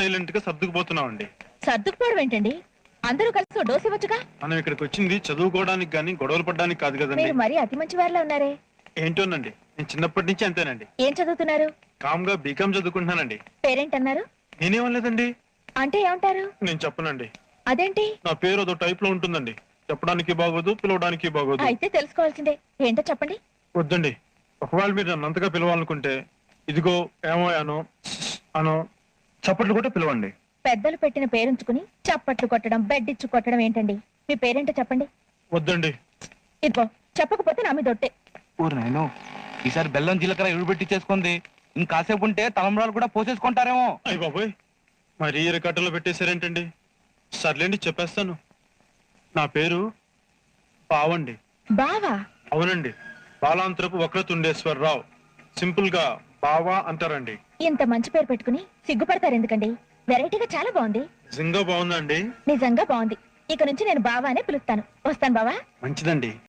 సైలెంట్గా సర్దుకుపోతున్నామండి. సర్దుకుపోవడం ఏంటండి? అందరూ కలిసి డోసు ఇవ్వచ్చుగా? మనం ఇక్కడికి వచ్చింది చదువుకోవడానికి కానీ గొడవలు పడడానికి కాదు కదండి. మీరు మరీ అతి మంచి వారిలో ఉన్నారే. ఏంటోనండి? నేను చిన్నప్పటి నుంచి అంతేనండి. ఏం చదువుతున్నారు? కామ్గా బీకామ్ చదువుకుంటున్నానండి. పేరెంట్ అన్నారు? నేనేమనలేదండి అంటే ఏమంటారు? నేను చెప్పనండి. అదేంటి? నా పేరు అదో టైప్లో ఉంటుందండి. చెప్పడానికి బాగోదు పిలవడానికి బాగోదు. అయితే తెలుసుకోవాల్సిందే. ఏంటో చెప్పండి. వద్దండి. ఒకవేళ మీరు నన్ను అంతగా పిలవాలనుకుంటే ఇదిగో ఏమో అనో అనో చప్పట్లు కూడా పిలవండి. పెద్దలు పెట్టిన పేరుంచుకుని చప్పట్లు కొట్టడం బెడ్ ఇచ్చు కొట్టడం ఏంటండి? మీ పేరేంటో చెప్పండి. వద్దండి. ఇదిగో చెప్పకపోతే నా మీద ఒట్టే. ఊరు నేను. ఈసారి బెల్లం జీలకర్ర పెట్టి చేసుకుంది. ఇంకాసేపు ఉంటే తలంబరాలు కూడా పోసేసుకుంటారేమో. అయ్య బాబోయ్ మరి ఈ రికార్డులో పెట్టేశారేంటండి? సర్లేండి చెప్పేస్తాను. నా పేరు బావండి. బావా? అవునండి. బాలాంతరపు వక్రతుండేశ్వరరావు. సింపుల్గా బావా అంటారండి. ఇంత మంచి పేరు పెట్టుకుని సిగ్గుపడతారు ఎందుకండి? వెరైటీగా చాలా బాగుంది. నిజంగా బాగుందండి నిజంగా బాగుంది. ఇక నుంచి నేను బావా అనే పిలుస్తాను. వస్తాను బావా. మంచిదండి.